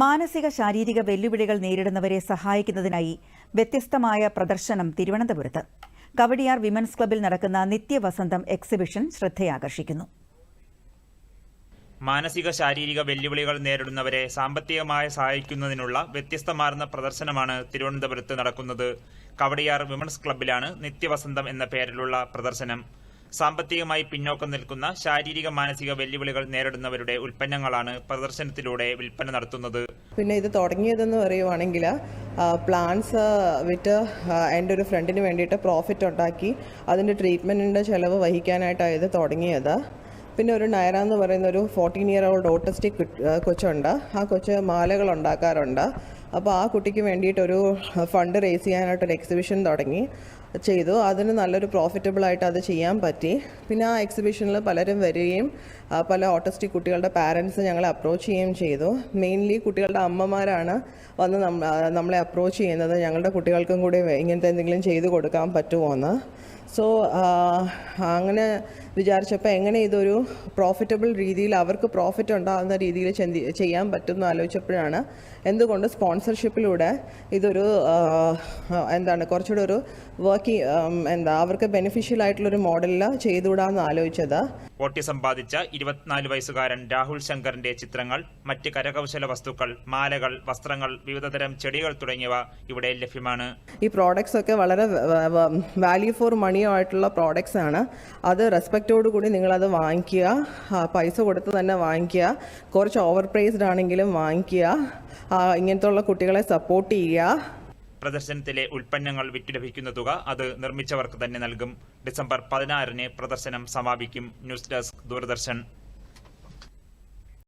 മാനസിക ശാരീരിക വെല്ലുവിളികൾ നേരിടുന്നവരെ സഹായിക്കുന്നതിനായി വ്യത്യസ്തമായ പ്രദർശനം തിരുവനന്തപുരത്ത്. കവടിയാർ വിമൻസ് ക്ലബിൽ നടക്കുന്ന നിത്യവസന്തം എക്സിബിഷൻ ശ്രദ്ധയാകർഷിക്കുന്നു. മാനസിക ശാരീരിക വെല്ലുവിളികൾ നേരിടുന്നവരെ സാമ്പത്തികമായി സഹായിക്കുന്നതിനുള്ള വ്യത്യസ്തമാർന്ന പ്രദർശനമാണ് തിരുവനന്തപുരത്ത് നടക്കുന്നത്. കവടിയാർ വിമൻസ് ക്ലബിലാണ് നിത്യവസന്തം എന്ന പേരിലുള്ള പ്രദർശനം. സാമ്പത്തികമായി പിന്നോക്കം നിൽക്കുന്ന ശാരീരിക മാനസിക വെല്ലുവിളികൾ നേരിടുന്നവരുടെ ഉൽപ്പന്നങ്ങളാണ് പ്രദർശനത്തിലൂടെ വിൽപ്പന നടത്തുന്നത്. പിന്നെ ഇത് തുടങ്ങിയതെന്ന് പറയുവാണെങ്കിൽ പ്ലാന്റ്സ് വിറ്റ് എന്റെ ഒരു ഫ്രണ്ടിന് വേണ്ടിയിട്ട് പ്രോഫിറ്റ് ഉണ്ടാക്കി അതിന്റെ ട്രീറ്റ്മെന്റിന്റെ ചിലവ് വഹിക്കാനായിട്ടാണ് ഇത് തുടങ്ങിയത്. പിന്നെ ഒരു നയറ എന്ന് പറയുന്ന ഒരു ഫോർട്ടീൻ ഇയർ ഓൾഡ് ഓട്ടിസ്റ്റിക് കൊച്ചുണ്ട്. ആ കൊച്ച് മാലകൾ ഉണ്ടാക്കാറുണ്ട്. അപ്പോൾ ആ കുട്ടിക്ക് വേണ്ടിയിട്ടൊരു ഫണ്ട് റേസ് ചെയ്യാനായിട്ടൊരു എക്സിബിഷൻ തുടങ്ങി. ചെയ്തു. അതിന് നല്ലൊരു പ്രോഫിറ്റബിൾ ആയിട്ട് അത് ചെയ്യാൻ പറ്റി. പിന്നെ ആ എക്സിബിഷനിൽ പലരും വരികയും പല ഓട്ടിസ്റ്റിക് കുട്ടികളുടെ പാരൻസ് ഞങ്ങളെ അപ്രോച്ച് ചെയ്യുകയും ചെയ്തു. മെയിൻലി കുട്ടികളുടെ അമ്മമാരാണ് വന്ന് നമ്മളെ അപ്രോച്ച് ചെയ്യുന്നത്. ഞങ്ങളുടെ കുട്ടികൾക്കും കൂടി ഇങ്ങനത്തെ എന്തെങ്കിലും ചെയ്തു കൊടുക്കാൻ പറ്റുമോ എന്ന്. സോ അങ്ങനെ വിചാരിച്ചപ്പോൾ എങ്ങനെ ഇതൊരു പ്രോഫിറ്റബിൾ രീതിയിൽ അവർക്ക് പ്രോഫിറ്റ് ഉണ്ടാകുന്ന രീതിയിൽ ചെന്തി- ചെയ്യാൻ പറ്റും എന്ന് ആലോചിച്ചപ്പോഴാണ് എന്തുകൊണ്ട് സ്പോൺസർഷിപ്പിലൂടെ ഇതൊരു എന്താണ് കുറച്ചുകൂടെ ഒരു വർക്കിംഗ് എന്താ അവർക്ക് ബെനിഫിഷ്യൽ ആയിട്ടുള്ള ഒരു മോഡലിൽ ചെയ്തുകൂടാന്ന് ആലോചിച്ചത്. വോട്ടി സമ്പാദിച്ച ഇരുപത്തിനാല് വയസ്സുകാരൻ രാഹുൽ ശങ്കറിന്റെ ചിത്രങ്ങൾ മറ്റ് കരകൗശല വസ്തുക്കൾ മാലകൾ വസ്ത്രങ്ങൾ വിവിധതരം ചെടികൾ തുടങ്ങിയവ ഇവിടെ ലഭ്യമാണ്. ഈ പ്രോഡക്ട്സ് ഒക്കെ വളരെ വാല്യൂ ഫോർ മണി ആയിട്ടുള്ള പ്രോഡക്ട്സ് ആണ്. അത് റെസ്പെക്റ്റോട് കൂടി നിങ്ങളത് വാങ്ങിക്കുക. പൈസ കൊടുത്ത് തന്നെ വാങ്ങിക്കുക. കുറച്ച് ഓവർ പ്രൈസ്ഡ് ആണെങ്കിലും വാങ്ങിക്കുക. ഇങ്ങനത്തുള്ള ഇങ്ങനത്തെ കുട്ടികളെ സപ്പോർട്ട് ചെയ്യുക. പ്രദർശനത്തിലെ ഉൽപ്പന്നങ്ങൾ വിറ്റ് ലഭിക്കുന്ന തുക അത് നിർമ്മിച്ചവർക്ക് തന്നെ നൽകും. ഡിസംബർ പതിനാറിന് പ്രദർശനം സമാപിക്കും. News desk Doordarshan.